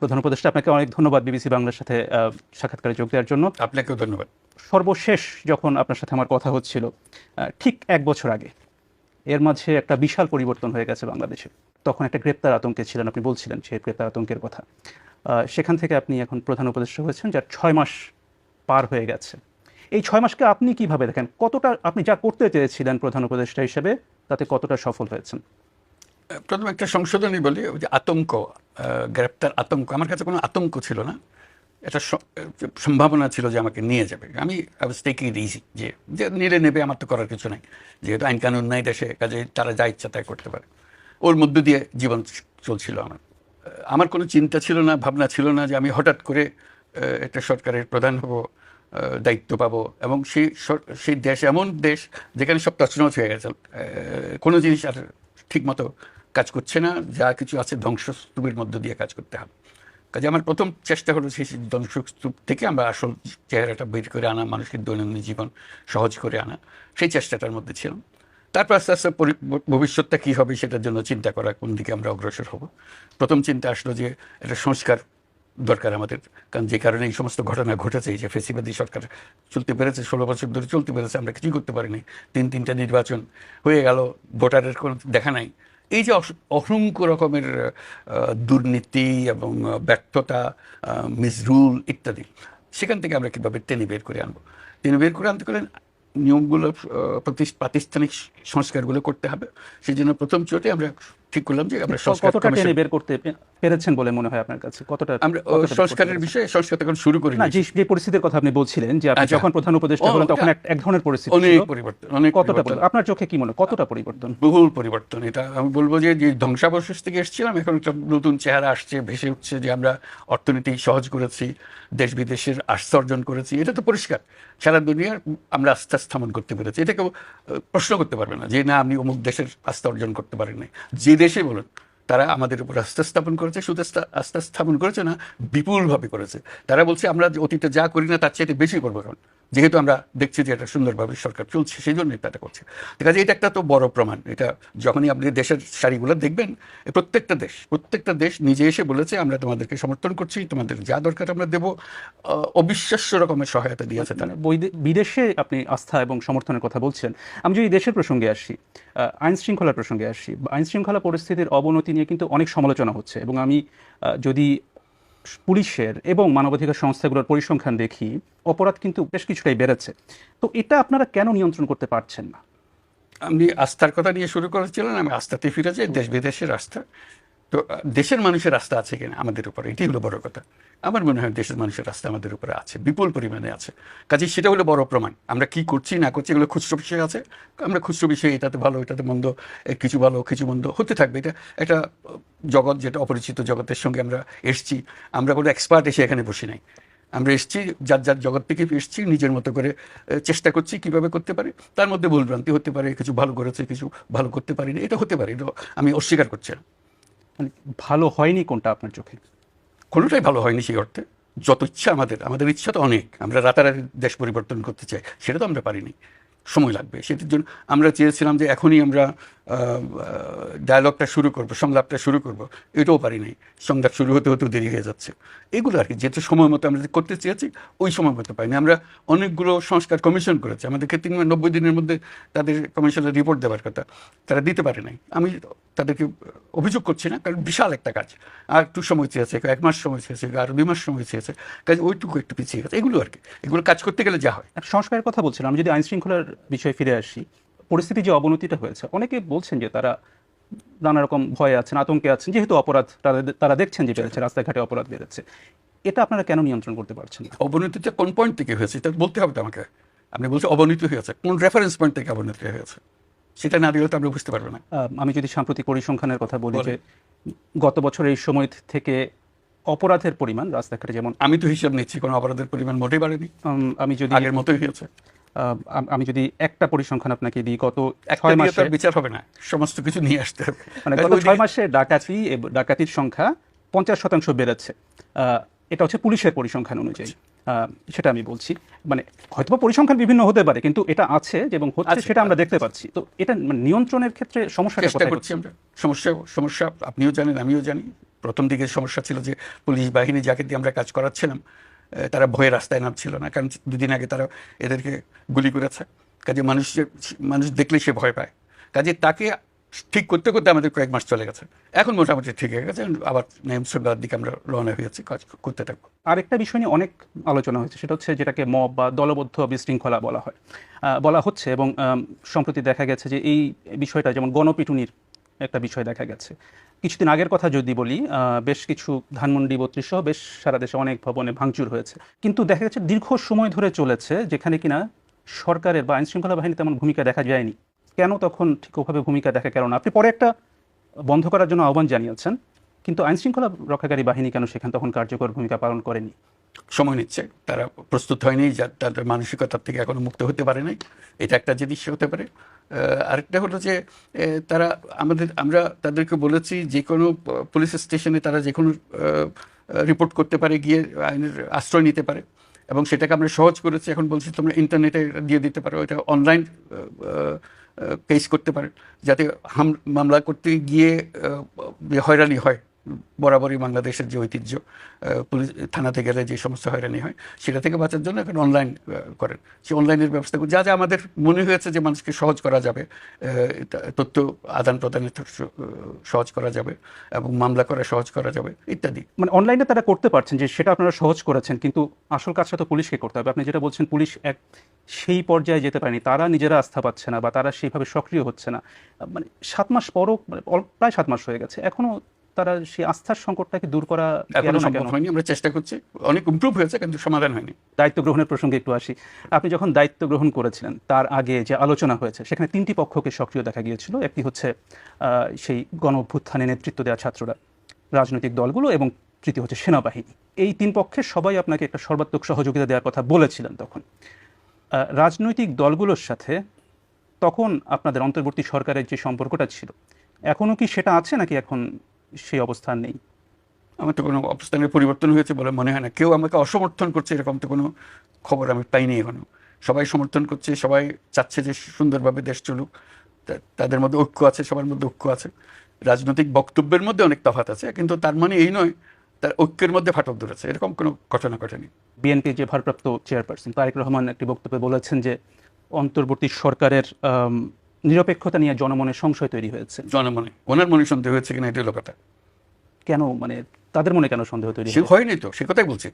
প্রধান উপদেষ্টা আপনাকে অনেক ধন্যবাদ বিবিসি বাংলার সাথে সাক্ষাৎকারে যোগ দেওয়ার জন্য। আপনাকেও ধন্যবাদ। সর্বশেষ যখন আপনার সাথে আমার কথা হচ্ছিল ঠিক এক বছর আগে এর মাঝে একটা বিশাল পরিবর্তন হয়ে গেছে বাংলাদেশে। তখন একটা গ্রেপ্তার আতঙ্কে ছিলেন আপনি বলছিলেন সেই গ্রেপ্তার আতঙ্কের কথা। সেখান থেকে আপনি এখন প্রধান উপদেষ্টা হয়েছেন যার ছয় মাস পার হয়ে গেছে। এই ছয় মাসকে আপনি কীভাবে দেখেন? কতটা আপনি যা করতে চেয়েছিলেন প্রধান উপদেষ্টা হিসেবে তাতে কতটা সফল হয়েছেন? প্রথম একটা সংশোধনী বলি যে আতঙ্ক গ্রেপ্তার আতঙ্ক। আমার কাছে কোনো আতঙ্ক ছিল না। এটা সম্ভাবনা ছিল যে আমাকে নিয়ে যাবে। আমি টেকিং ইজি যে যে নিলে নেবে, আমার তো করার কিছু নাই। যেহেতু আইন কানুন নাই দেশে, কাজে তারা যা ইচ্ছা তাই করতে পারে। ওর মধ্য দিয়ে জীবন চলছিল আমার। আমার কোনো চিন্তা ছিল না, ভাবনা ছিল না যে আমি হঠাৎ করে একটা সরকারের প্রধান হব দায়িত্ব পাবো। এবং সেই সেই দেশ এমন দেশ যেখানে সব তছনছ হয়ে গেছে। কোনো জিনিস আর ঠিকমতো কাজ করছে না, যা কিছু আছে ধ্বংসস্তূপের মধ্য দিয়ে কাজ করতে হবে। কাজে আমার প্রথম চেষ্টা হলো সেই ধ্বংসস্তূপ থেকে আমরা আসল চেহারাটা বের করে আনা মানুষের দৈনন্দিন জীবন সহজ করে আনা। সেই চেষ্টাটার মধ্যে ছিলাম। তারপর আস্তে আস্তে ভবিষ্যৎটা কী হবে সেটার জন্য চিন্তা করা, কোন দিকে আমরা অগ্রসর হব। প্রথম চিন্তা আসলো যে এটা সংস্কার দরকার আমাদের, কারণ যে কারণে এই সমস্ত ঘটনা ঘটেছে যে ফেসিবাদী সরকার চলতে পেরেছে, ষোলো বছর ধরে চলতে পেরেছে, আমরা কিছুই করতে পারিনি। তিন, তিনটা নির্বাচন হয়ে গেল, ভোটারের কোনো দেখা নাই। এই যে অসংখ্য রকমের দুর্নীতি এবং ব্যর্থতা মিসরুল ইত্যাদি, সেখান থেকে আমরা কীভাবে টেনে বের করে আনব? টেনে বের করে আনতে গেলে নিয়মগুলো প্রাতিষ্ঠানিক সংস্কারগুলো করতে হবে। সেই জন্য প্রথম চোটে আমরা ঠিক করলাম যে আমরা সংস্কার কতটা টেনে বের করতে পেরেছেন বলে মনে হয় আপনার কাছে? কতটা আমরা সংস্কারের বিষয়ে সংস্কার তখন শুরু করি না যে পরিস্থিতির কথা আপনি বলছিলেন যে আপনি আচ্ছা। যখন প্রধান উপদেষ্টা হলেন তখন এক ধরনের পরিস্থিতি অনেক পরিবর্তন অনেক কতটা পরিবর্তন। আপনার চোখে কি মনে কতটা পরিবর্তন? বহুল পরিবর্তন। এটা আমি বলব যে যে ধ্বংসাবশেষ থেকে এসেছিলাম এখন একটা নতুন চেহারা আসছে ভেসে উঠছে যে আমরা অর্থনীতি সহজ করেছি দেশ বিদেশের আস্থা অর্জন করেছি। এটা তো পরিষ্কার। সারা দুনিয়ার আমরা আস্থা স্থাপন করতে পেরেছি। এটা কেউ প্রশ্ন করতে পারবে না যে না আপনি অমুক দেশের আস্থা অর্জন করতে পারেন যে দেশে বলুন। তারা আমাদের উপর আস্থা স্থাপন করেছে, শুধু আস্থা- স্থাপন করেছে না, বিপুলভাবে করেছে। তারা বলছে, আমরা অতীতে যা করি না, তার চাইতে বেশি করব এখন। যেহেতু আমরা দেখছি যে এটা সুন্দরভাবে সরকার চলছে, সেই জন্যই তারা করছে। কাজে এটা একটা তো বড় প্রমাণ। এটা যখনই আপনি দেশের শাড়িগুলো দেখবেন প্রত্যেকটা দেশ প্রত্যেকটা দেশ নিজে এসে বলেছে, আমরা তোমাদেরকে সমর্থন করছি, তোমাদের যা দরকার আমরা দেবো। অবিশ্বাস্য রকমের সহায়তা দিয়েছে তারা। বিদেশে আপনি আস্থা এবং সমর্থনের কথা বলছেন। আমি যদি দেশের প্রসঙ্গে আসি আইন শৃঙ্খলার প্রসঙ্গে আসি আইন শৃঙ্খলা পরিস্থিতির অবনতি নিয়ে কিন্তু অনেক সমালোচনা হচ্ছে। এবং আমি যদি পুলিশের এবং মানবাধিকার সংস্থাগুলোর পরিসংখ্যান দেখি, অপরাধ কিন্তু বেশ কিছুটাই বেড়েছে। তো এটা আপনারা কেন নিয়ন্ত্রণ করতে পারছেন না? আপনি আস্থার কথা নিয়ে শুরু করেছিলেন, আমি আস্থাতে ফিরে যাই দেশ বিদেশের আস্থা। তো দেশের মানুষের রাস্তা আছে কিনা আমাদের উপরে? এটি হলো বড় কথা। আমার মনে হয় দেশের মানুষের রাস্তা আমাদের উপরে আছে, বিপুল পরিমাণে আছে। কাজে সেটা হলো বড় প্রমাণ। আমরা কি করছি, না করছি, এগুলো খুচরো বিষয় আছে। আমরা খুচরো বিষয়ে, এটাতে ভালো, এটাতে মন্দ কিছু ভালো, কিছু মন্দ হতে থাকবে। এটা একটা জগৎ যেটা অপরিচিত জগতের সঙ্গে আমরা এসছি। আমরা কোনো এক্সপার্ট এসে এখানে বসি নাই। আমরা এসছি, যার যার জগৎ থেকে এসছি, নিজের মতো করে চেষ্টা করছি কীভাবে করতে পারি। তার মধ্যে ভুলভ্রান্তি হতে পারে, কিছু ভালো করেছে, কিছু ভালো করতে পারিনি, এটা হতে পারে এটা আমি অস্বীকার করছি না। মানে ভালো হয়নি কোনটা আপনার চোখে? কোনোটাই ভালো হয়নি সেই অর্থে। যত ইচ্ছা আমাদের আমাদের ইচ্ছা তো অনেক। আমরা রাতারাতি দেশ পরিবর্তন করতে চাই, সেটা তো আমরা পারিনি। সময় লাগবে। সেটার জন্য আমরা চেয়েছিলাম যে এখনই আমরা ডায়ালগটা শুরু করব, সংলাপটা শুরু করব। এটাও পারি নাই সংলাপ শুরু হতে হতেও দেরি হয়ে যাচ্ছে। এগুলো আর কি যেহেতু সময় মতো আমরা করতে চেয়েছি, ওই সময় মতো পাইনি। আমরা অনেকগুলো সংস্কার কমিশন করেছি। আমাদেরকে তিন নব্বই দিনের মধ্যে তাদের কমিশনের রিপোর্ট দেওয়ার কথা। তারা দিতে পারে নাই। আমি তাদেরকে অভিযোগ করছি না কারণ বিশাল একটা কাজ। আর একটু সময় চেয়েছে এক মাস সময় চেয়েছে আরও দুই মাস সময় চেয়েছে কাজে ওইটুকু একটু পিছিয়ে গেছে এগুলো আর কি। এগুলো কাজ করতে গেলে যা হয়। সংস্কারের কথা বলছিলাম আমি যদি আইন শৃঙ্খলার বিষয়ে ফিরে আসি পরিস্থিতি যে অবনতিটা হয়েছে অনেকে বলছেন যে তারা নানা রকম ভয়ে আছেন আতঙ্কে আছেন যেহেতু অপরাধ তারা- তারা দেখছেন যে বেড়েছে রাস্তাঘাটে অপরাধ বেড়েছে। এটা আপনারা কেন নিয়ন্ত্রণ করতে পারছেন অবনতিটা কোন পয়েন্ট থেকে হয়েছে এটা বলতে হবে তো আমাকে। আপনি বলছেন অবনতি হয়েছে কোন রেফারেন্স পয়েন্ট থেকে অবনতি হয়েছে? সেটা না দিলে তো আমরা বুঝতে পারব না। আমি যদি সাম্প্রতিক পরিসংখ্যানের কথা বলি যে গত বছর এই সময় থেকে অপরাধের পরিমাণ রাস্তাঘাটে যেমন আমি তো হিসাব নিচ্ছি কোনো অপরাধের পরিমাণ মোটেই বাড়েনি। আমি যদি আগের মতোই হয়েছে। আমি যদি একটা পরিসংখ্যান আপনাকে দিই গত ছয় মাসে বিচার হবে না সমস্ত কিছু নিয়ে আসতে হবে। মানে গত ছয় মাসে ডাকাতি ডাকাতির সংখ্যা পঞ্চাশ শতাংশ বেড়েছে। আহ, এটা হচ্ছে পুলিশের পরিসংখ্যান অনুযায়ী। সেটা আমি বলছি। মানে হয়তো পরিসংখ্যান বিভিন্ন হতে পারে কিন্তু এটা আছে এবং হচ্ছে সেটা আমরা দেখতে পাচ্ছি। তো এটা মানে নিয়ন্ত্রণের ক্ষেত্রে সমস্যাটা চেষ্টা করছি আমরা। সমস্যা সমস্যা আপনিও জানেন আমিও জানি। প্রথম দিকে সমস্যা ছিল যে পুলিশ বাহিনী যাকে দিয়ে আমরা কাজ করাচ্ছিলাম তারা ভয়ে রাস্তায় নামছিল না কারণ দুদিন আগে তারা এদেরকে গুলি করেছে। কাজে মানুষ যে- মানুষ দেখলে সে ভয় পায়। কাজে তাকে ঠিক করতে করতে আমাদের কয়েক মাস চলে গেছে। এখন মোটামুটি ঠিক হয়ে গেছে, আবার শৃঙ্খলার দিকে আমরা রওনা হয়েছি কাজ করতে থাকব। আরেকটা বিষয় নিয়ে অনেক আলোচনা হয়েছে, সেটা হচ্ছে যেটাকে মব বা দলবদ্ধ বিশৃঙ্খলা বলা হয়। বলা হচ্ছে এবং সম্প্রতি দেখা গেছে যে এই বিষয়টা যেমন গণপিটুনির একটা বিষয় দেখা গেছে। কিছুদিন আগের কথা যদি বলি বেশ কিছু ধানমন্ডি বত্রিশ সহ বেশ সারা দেশে অনেক ভবনে ভাঙচুর হয়েছে। কিন্তু দেখা গেছে দীর্ঘ সময় ধরে চলেছে, যেখানে কিনা সরকারের বা আইনশৃঙ্খলা বাহিনী তেমন ভূমিকা দেখা যায়নি। কেন তখন ঠিক ওভাবে ভূমিকা দেখা? গেল না আপনি পরে একটা বন্ধ করার জন্য আহ্বান জানিয়েছেন, কিন্তু আইনশৃঙ্খলা রক্ষাকারী বাহিনী কেন সেখানে তখন কার্যকর ভূমিকা পালন করেনি? সময় নিচ্ছে। তারা প্রস্তুত হয়নি, যা তাদের মানসিকতার থেকে এখনও মুক্ত হতে পারে নাই। এটা একটা জিনিস হতে পারে। আরেকটা হলো যে তারা আমাদের, আমরা তাদেরকে বলেছি যে কোনো পুলিশ স্টেশনে তারা যে কোনো রিপোর্ট করতে পারে, গিয়ে আইনের আশ্রয় নিতে পারে। এবং সেটাকে আমরা সহজ করেছি। এখন বলছি তোমরা ইন্টারনেটে দিয়ে দিতে পারো। এটা অনলাইন কেস করতে পারেন, যাতে হাম, মামলা করতে গিয়ে হয়রানি হয় বরাবরই বাংলাদেশের যে ঐতিহ্য পুলিশ থানাতে গেলে যে সমস্ত হয়রানি হয় সেটা থেকে বাঁচার জন্য এখন অনলাইন করেন। সে অনলাইনের ব্যবস্থা যা যা আমাদের মনে হয়েছে যে মানুষকে সহজ করা যাবে তথ্য আদান প্রদানের সহজ করা যাবে এবং মামলা করা সহজ করা যাবে, ইত্যাদি। মানে অনলাইনে তারা করতে পারছেন যে সেটা আপনারা সহজ করেছেন, কিন্তু আসল কাজটা তো পুলিশকে করতে হবে। আপনি যেটা বলছেন, পুলিশ এক সেই পর্যায়ে যেতে পারেনি। তারা নিজেরা আস্থা পাচ্ছে না বা তারা সেইভাবে সক্রিয় হচ্ছে না। মানে সাত মাস পরও মানে প্রায় সাত মাস হয়ে গেছে। এখনও তারা সেই আস্থার সংকটটাকে দূর করা এখনও সম্ভব হয়নি। আমরা চেষ্টা করছি। অনেক ইমপ্রুভ হয়েছে কিন্তু সমাধান হয়নি। দায়িত্ব গ্রহণের প্রসঙ্গে একটু আসি। আপনি যখন দায়িত্ব গ্রহণ করেছিলেন তার আগে যে আলোচনা হয়েছে সেখানে তিনটি পক্ষকে সক্রিয় দেখা গিয়েছিল। একটি হচ্ছে আহ, সেই গণ অভ্যুত্থানে নেতৃত্ব দেওয়া ছাত্ররা রাজনৈতিক দলগুলো এবং তৃতীয় হচ্ছে সেনাবাহিনী। এই তিন পক্ষের সবাই আপনাকে একটা সর্বাত্মক সহযোগিতা দেওয়ার কথা বলেছিলেন তখন। রাজনৈতিক দলগুলোর সাথে তখন আপনাদের অন্তর্বর্তী সরকারের যে সম্পর্কটা ছিল এখনও কি সেটা আছে নাকি এখন সেই অবস্থান নেই? আমার তো কোনো অবস্থানের পরিবর্তন হয়েছে বলে মনে হয় না। কেউ আমাকে অসমর্থন করছে এরকম তো কোনো খবর আমি পাইনি এখনও। সবাই সমর্থন করছে, সবাই চাচ্ছে যে সুন্দরভাবে দেশ চলুক। তাদের মধ্যে ঐক্য আছে, সবার মধ্যে ঐক্য আছে। রাজনৈতিক বক্তব্যের মধ্যে অনেক তফাৎ আছে, কিন্তু তার মানে এই নয় তার ঐক্যের মধ্যে ফাটল ধরেছে। এরকম কোনো ঘটনা ঘটেনি। বিএনপির যে ভারপ্রাপ্ত চেয়ারপারসন তারেক রহমান একটি বক্তব্যে বলেছেন যে অন্তর্বর্তী সরকারের নিরপেক্ষতা নিয়ে জনমনে সংশয় তৈরি হয়েছে। জনমনে। ওনার মনে সন্দেহ হয়েছে কিনা এটা হলো কথা কেন? মানে তাদের মনে কেন সন্দেহ তৈরি সে? হয়নি তো সে কথাই বলছি।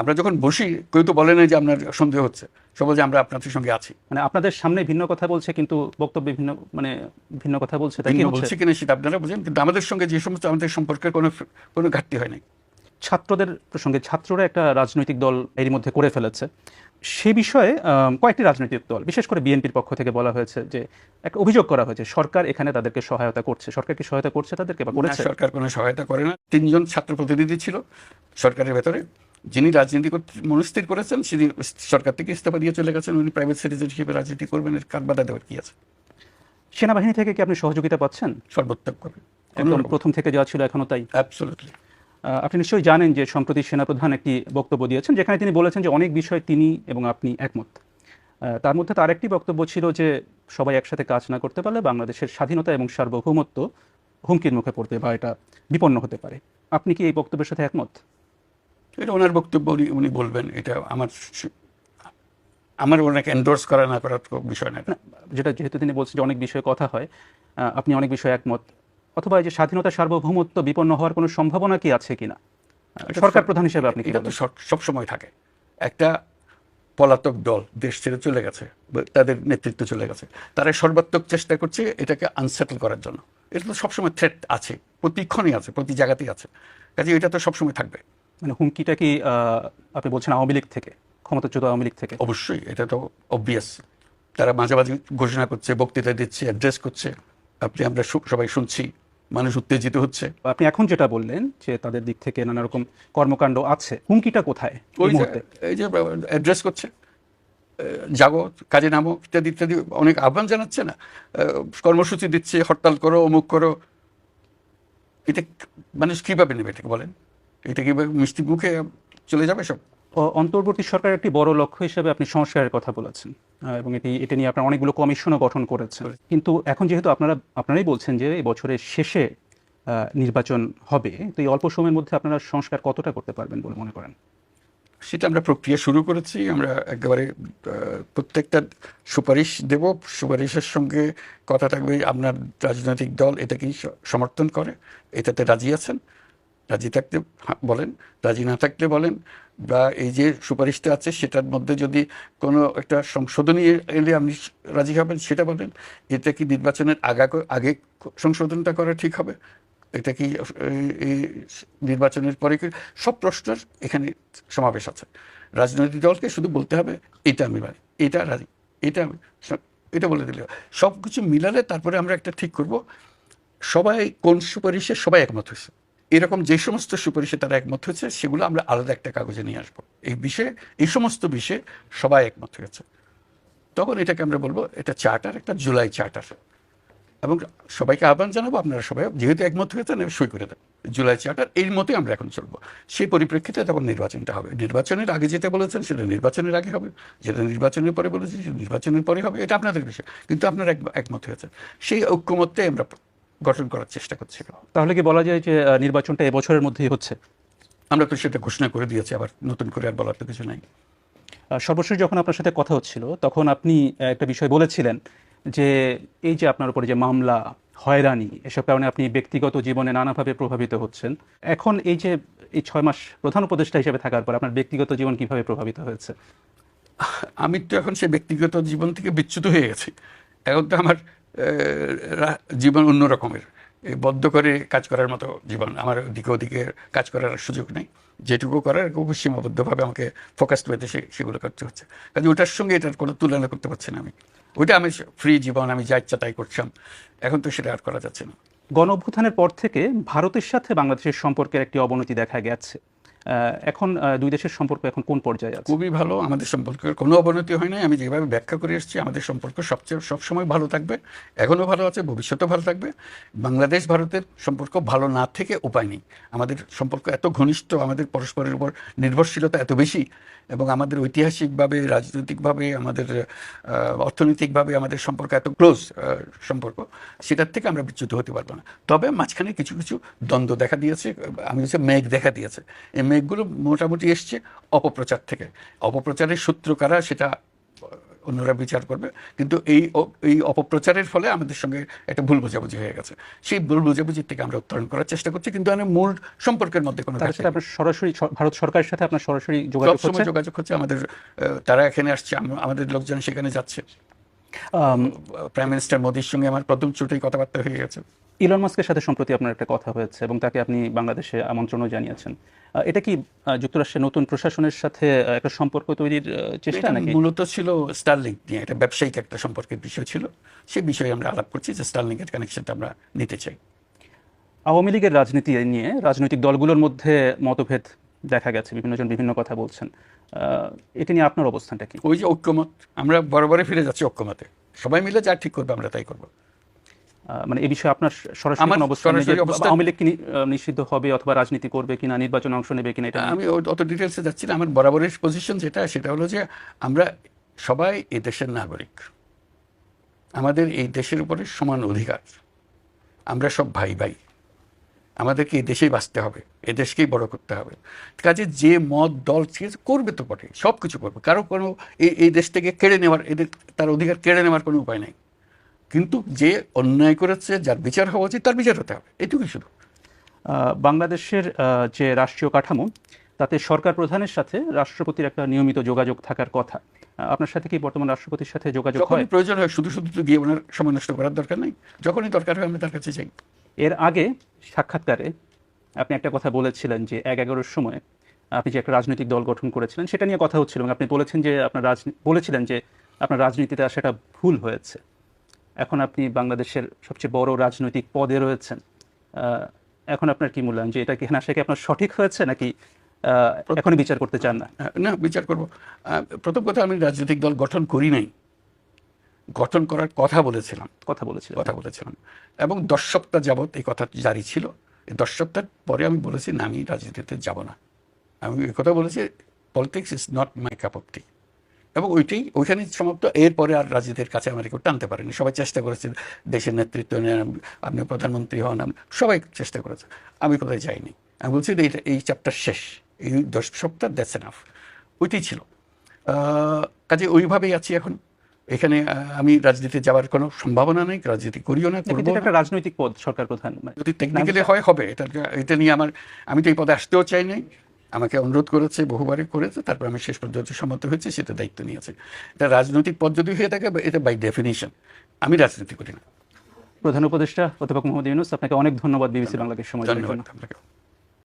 আমরা যখন বসি কেউ তো বলে না যে আপনার সন্দেহ হচ্ছে। সব বলে যে আমরা আপনাদের সঙ্গে আছি। মানে আপনাদের সামনে ভিন্ন কথা বলছে কিন্তু বক্তব্যে ভিন্ন মানে ভিন্ন কথা বলছে তাই কি বলছি কিনা সেটা আপনারা বুঝেন কিন্তু আমাদের সঙ্গে যে সমস্ত আমাদের সম্পর্কের কোনো কোনো ঘাটতি হয় নাই। ছাত্রদের প্রসঙ্গে ছাত্ররা একটা রাজনৈতিক দল এর মধ্যে করে ফেলেছে। সে বিষয়ে কয়েকটি রাজনৈতিক দল বিশেষ করে বিএনপির পক্ষ থেকে বলা হয়েছে যে একটা অভিযোগ করা হয়েছে সরকার এখানে তাদেরকে সহায়তা করছে। সরকার কি সহায়তা করছে তাদেরকে বা করেছে? সরকার কোনো সহায়তা করে না। তিনজন ছাত্র প্রতিনিধি ছিল সরকারের ভেতরে। যিনি রাজনীতি করতে মনস্থির করেছেন তিনি সরকার থেকে ইস্তফা দিয়ে চলে গেছেন। উনি প্রাইভেট সিটিজেন হিসেবে রাজনীতি করবেন এর কার বাধা দেওয়ার কি আছে? সেনাবাহিনী থেকে কি আপনি সহযোগিতা পাচ্ছেন? সর্বোত্তম করবে একদম প্রথম থেকে যা ছিল এখনও তাই? অ্যাবসোলুটলি আপনি নিশ্চয়ই জানেন যে সম্প্রতি সেনাপ্রধান একটি বক্তব্য দিয়েছেন যেখানে তিনি বলেছেন যে অনেক বিষয় তিনি এবং আপনি একমত। তার মধ্যে তার একটি বক্তব্য ছিল যে সবাই একসাথে কাজ না করতে পারলে বাংলাদেশের স্বাধীনতা এবং সার্বভৌমত্ব হুমকির মুখে পড়তে বা এটা বিপন্ন হতে পারে। আপনি কি এই বক্তব্যের সাথে একমত? এটা ওনার বক্তব্য উনি উনি বলবেন এটা আমার আমার ওনাকে এন্ডোর্স করা না করার বিষয় না যেটা যেহেতু তিনি বলছেন যে অনেক বিষয়ে কথা হয় আপনি অনেক বিষয়ে একমত। অথবা এই যে স্বাধীনতা সার্বভৌমত্ব বিপন্ন হওয়ার কোনো সম্ভাবনা কি আছে কিনা? এটা সরকার প্রধান হিসেবে আপনি এটা তো সব- সবসময় থাকে। একটা পলাতক দল দেশ ছেড়ে চলে গেছে তাদের নেতৃত্ব চলে গেছে। তারা সর্বাত্মক চেষ্টা করছে এটাকে আনসেটেল করার জন্য। এটা তো সবসময় থ্রেট আছে প্রতিক্ষণই আছে প্রতি জায়গাতেই আছে। কাজে এটা তো সবসময় থাকবে। মানে হুমকিটা কি আপনি বলছেন আওয়ামী লীগ থেকে ক্ষমতাচ্যুত আওয়ামী লীগ থেকে? অবশ্যই এটা তো অবভিয়াস তারা মাঝে মাঝে ঘোষণা করছে বক্তৃতা দিচ্ছে অ্যাড্রেস করছে। আপনি আমরা সবাই শুনছি। মানুষ উত্তেজিত হচ্ছে। আপনি এখন যেটা বললেন যে তাদের দিক থেকে নানা রকম কর্মকাণ্ড আছে হুমকিটা কোথায় ওই মুহূর্তে? এই যে অ্যাড্রেস করছে জাগো কাজে নামো ইত্যাদি ইত্যাদি অনেক আহ্বান জানাচ্ছে না? কর্মসূচি দিচ্ছে হরতাল করো অমুক করো। এটা মানুষ কীভাবে নেবে এটাকে বলেন? এটা কীভাবে মিষ্টি মুখে চলে যাবে সব? অন্তর্বর্তী সরকারের একটি বড় লক্ষ্য হিসেবে আপনি সংস্কারের কথা বলেছেন। এবং এটি এটা নিয়ে আপনারা অনেকগুলো কমিশনও গঠন করেছেন। কিন্তু এখন যেহেতু আপনারা আপনারাই বলছেন যে এই বছরের শেষে নির্বাচন হবে তো এই অল্প সময়ের মধ্যে আপনারা সংস্কার কতটা করতে পারবেন বলে মনে করেন? সেটা আমরা প্রক্রিয়া শুরু করেছি। আমরা একেবারে প্রত্যেকটা সুপারিশ দেব। সুপারিশের সঙ্গে কথা থাকবে। আপনার রাজনৈতিক দল এটাকেই সমর্থন করে এটাতে রাজি আছেন। রাজি থাকতে বলেন, রাজি না থাকলে বলেন, বা এই যে সুপারিশটা আছে সেটার মধ্যে যদি কোনো একটা সংশোধনী এলে আপনি রাজি হবেন সেটা বলেন, এটা কি নির্বাচনের আগা আগে সংশোধনটা করা ঠিক হবে? এটা কি নির্বাচনের পরে কি, সব প্রশ্নের এখানে সমাবেশ আছে। রাজনৈতিক দলকে শুধু বলতে হবে, এটা আমি মানি, এটা রাজি, এটা আমি এটা বলে দিলে সব কিছু মিলালে তারপরে আমরা একটা ঠিক করব। সবাই কোন সুপারিশে সবাই একমত হয়েছে। এরকম যে সমস্ত সুপারিশে তারা একমত হয়েছে, সেগুলো আমরা আলাদা একটা কাগজে নিয়ে আসব। এই বিষয়ে, এই সমস্ত বিষয়ে সবাই একমত হয়েছে। তখন এটাকে আমরা বলব, এটা চার্টার, একটা জুলাই চার্টার। এবং সবাইকে আহ্বান জানাব, আপনারা সবাই যেহেতু একমত হয়েছেন সই করে দেন জুলাই চার্টার, এর মতোই আমরা এখন চলবো। সেই পরিপ্রেক্ষিতে তখন নির্বাচনটা হবে। নির্বাচনের আগে যেটা বলেছেন, সেটা নির্বাচনের আগে হবে। যেটা নির্বাচনের পরে বলেছেন, সেটা নির্বাচনের পরে হবে। এটা আপনাদের বিষয়। কিন্তু আপনারা একমত হয়েছে সেই ঐক্যমত্যে আমরা গঠন করার চেষ্টা করছি তাহলে কি বলা যায় যে নির্বাচনটা এবছরের মধ্যেই হচ্ছে? আমরা তো সেটা ঘোষণা করে দিয়েছি আবার নতুন করে আর বলার তো কিছু নাই। সর্বশেষ যখন আপনার সাথে কথা হচ্ছিল তখন আপনি একটা বিষয় বলেছিলেন যে এই যে আপনার উপরে যে মামলা হয়রানি এসব কারণে আপনি ব্যক্তিগত জীবনে নানাভাবে প্রভাবিত হচ্ছেন। এখন এই যে এই ছয় মাস প্রধান উপদেষ্টা হিসেবে থাকার পর আপনার ব্যক্তিগত জীবন কীভাবে প্রভাবিত হয়েছে? আমি তো এখন সে ব্যক্তিগত জীবন থেকে বিচ্যুত হয়ে গেছি। এখন তো আমার জীবন অন্য রকমের। বদ্ধ করে কাজ করার মতো জীবন। আমার দিকে ওদিকে কাজ করার সুযোগ নেই। যেটুকু করার, খুব সীমাবদ্ধভাবে আমাকে ফোকাস পেতে সেগুলো করতে হচ্ছে। কাজে ওটার সঙ্গে এটার কোনো তুলনা করতে পারছি না আমি। ওইটা আমি ফ্রি জীবন, আমি যা ইচ্ছা তাই করছিলাম এখন তো সেটা আর করা যাচ্ছে না। গণ পর থেকে ভারতের সাথে বাংলাদেশের সম্পর্কের একটি অবনতি দেখা গেছে। এখন দুই দেশের সম্পর্ক এখন কোন পর্যায়ে আছে? খুবই ভালো। আমাদের সম্পর্কের কোনো অবনতি হয় নাই। আমি যেভাবে ব্যাখ্যা করে এসেছি, আমাদের সম্পর্ক সবচেয়ে, সবসময় ভালো থাকবে, এখনও ভালো আছে, ভবিষ্যতেও ভালো থাকবে। বাংলাদেশ, ভারতের সম্পর্ক ভালো না থেকে উপায় নেই। আমাদের সম্পর্ক এত ঘনিষ্ঠ, আমাদের পরস্পরের উপর নির্ভরশীলতা এত বেশি এবং আমাদের ঐতিহাসিকভাবে, রাজনৈতিকভাবে, আমাদের অর্থনৈতিকভাবে আমাদের সম্পর্ক এত ক্লোজ সম্পর্ক, সেটার থেকে আমরা বিচ্যুত হতে পারব না। তবে মাঝখানে কিছু কিছু দ্বন্দ্ব দেখা দিয়েছে আমি হচ্ছে মেঘ দেখা দিয়েছে। এই মেঘগুলো মোটামুটি এসছে অপপ্রচার থেকে। অপপ্রচারের সূত্র কারা সেটা অন্যরা বিচার করবে। কিন্তু এই এই অপপ্রচারের ফলে আমাদের সঙ্গে একটা ভুল বোঝাবুঝি হয়ে গেছে। সেই ভুল বোঝাবুঝির থেকে আমরা উত্তরণ করার চেষ্টা করছি কিন্তু আমাদের মূল সম্পর্কের মধ্যে কোনো আপনার সরাসরি ভারত সরকারের সাথে আপনার সরাসরি যোগাযোগ হচ্ছে? যোগাযোগ হচ্ছে আমাদের তারা এখানে আসছে আমাদের লোকজন সেখানে যাচ্ছে। আম, প্রাইম মিনিস্টার মোদির সঙ্গে আমার প্রথম চুটেই কথাবার্তা হয়ে গেছে। ইলন মাস্কের সাথে সম্প্রতি আপনার একটা কথা হয়েছে এবং তাকে আপনি বাংলাদেশে আমন্ত্রণও জানিয়েছেন। এটা কি যুক্তরাষ্ট্রের নতুন প্রশাসনের সাথে একটা সম্পর্ক তৈরির চেষ্টা নাকি? মূলত ছিল স্টারলিংক নিয়ে একটা ব্যবসায়িক একটা সম্পর্কের বিষয় ছিল। সেই বিষয়ে আমরা আলাপ করছি যে স্টারলিংকের কানেকশনটা আমরা নিতে চাই। আওয়ামী লীগের রাজনীতি নিয়ে রাজনৈতিক দলগুলোর মধ্যে মতভেদ দেখা গেছে বিভিন্নজন বিভিন্ন কথা বলছেন। এটা নিয়ে আপনার অবস্থানটা কি? ওই যে ঐক্যমত আমরা বরাবরই ফিরে যাচ্ছি ঐক্যমতে। সবাই মিলে যা ঠিক করবে আমরা তাই করব। মানে এই বিষয়ে আপনার সরাসরি কোনো অবস্থান নেই আওয়ামী লীগ কি নিষিদ্ধ হবে অথবা রাজনীতি করবে কিনা নির্বাচনে অংশ নেবে কিনা এটা আমি অত ডিটেলসে যাচ্ছি না। আমার বরাবরের পজিশন যেটা সেটা হলো যে আমরা সবাই এই দেশের নাগরিক। আমাদের এই দেশের উপরে সমান অধিকার। আমরা সব ভাই ভাই। আমাদেরকে এই দেশেই বাঁচতে হবে এ দেশকেই বড় করতে হবে। কাজে যে মত দল করবে তো বটে সব কিছু করবে। কারও কোনো এই এই দেশ থেকে কেড়ে নেওয়ার এদের তার অধিকার কেড়ে নেওয়ার কোনো উপায় নেই। কিন্তু যে অন্যায় করেছে যার বিচার হওয়া উচিত তার বিচার হতে হবে। এটুকুই শুধু। বাংলাদেশের যে রাষ্ট্রীয় কাঠামো তাতে সরকার প্রধানের সাথে রাষ্ট্রপতির একটা নিয়মিত যোগাযোগ থাকার কথা। আপনার সাথে কি বর্তমান রাষ্ট্রপতির সাথে যোগাযোগ হয়? প্রয়োজন হয় শুধু শুধু তো গিয়ে ওনার সময় নষ্ট করার দরকার নেই। যখনই দরকার হয় আমি তার কাছে যাই। এর আগে সাক্ষাৎকারে আপনি একটা কথা বলেছিলেন যে এক এগারোর সময় আপনি যে একটা রাজনৈতিক দল গঠন করেছিলেন সেটা নিয়ে কথা হচ্ছিল এবং আপনি বলেছেন যে আপনার রাজনী- বলেছিলেন যে আপনার রাজনীতিতে আসাটা ভুল হয়েছে। এখন আপনি বাংলাদেশের সবচেয়ে বড় রাজনৈতিক পদে রয়েছেন। এখন আপনার কি মূল্যায়ন? যে এটা কি আসা কি আপনার সঠিক হয়েছে নাকি এখনই বিচার করতে চান না? না বিচার করব। প্রথম কথা আমি রাজনৈতিক দল গঠন করি নাই। গঠন করার কথা বলেছিলাম। কথা বলেছিলাম কথা বলেছিলাম। এবং দশ সপ্তাহ যাবৎ এই কথা জারি ছিল। এই দশ সপ্তাহ পরে আমি বলেছি না আমি রাজনীতিতে যাব না। আমি এই কথা বলেছি politics is not my cup of tea এবং ওইটাই ওইখানে সমাপ্ত। এরপরে আর রাজনীতির কাছে আমার কেউ টানতে পারেনি। সবাই চেষ্টা করেছে দেশের নেতৃত্ব নেন আপনি প্রধানমন্ত্রী হন সবাই চেষ্টা করেছে। আমি কোথায় যাইনি। আমি বলছি যে এইটা এই চ্যাপ্টার শেষ। এই দশ সপ্তাহ দ্যাটস এনাফ ওইটাই ছিল। কাজে ওইভাবেই আছি এখন। এখানে আমি রাজনীতিতে যাওয়ার কোনো সম্ভাবনা নেই রাজনীতি করিও না করব একটা রাজনৈতিক পদ সরকার প্রধান। মানে যদি টেকনিক্যালি হয় হবে। এটা এটা নিয়ে আমার আমি তো এই পদে আসতেও চাই নাই। আমাকে অনুরোধ করেছে বহুবারই করেছে তারপর আমি শেষ পর্যন্ত সম্মত হয়েছে সেটা দায়িত্ব নিয়েছে। এটা রাজনৈতিক পদ যদি হয়ে থাকে এটা বাই ডেফিনেশন আমি রাজনীতি করি না। প্রধান উপদেষ্টা অধ্যাপক মোহাম্মদ ইউনুস আপনাকে অনেক ধন্যবাদ বিবিসি বাংলাদেশ সময় ধন্যবাদ আপনাকে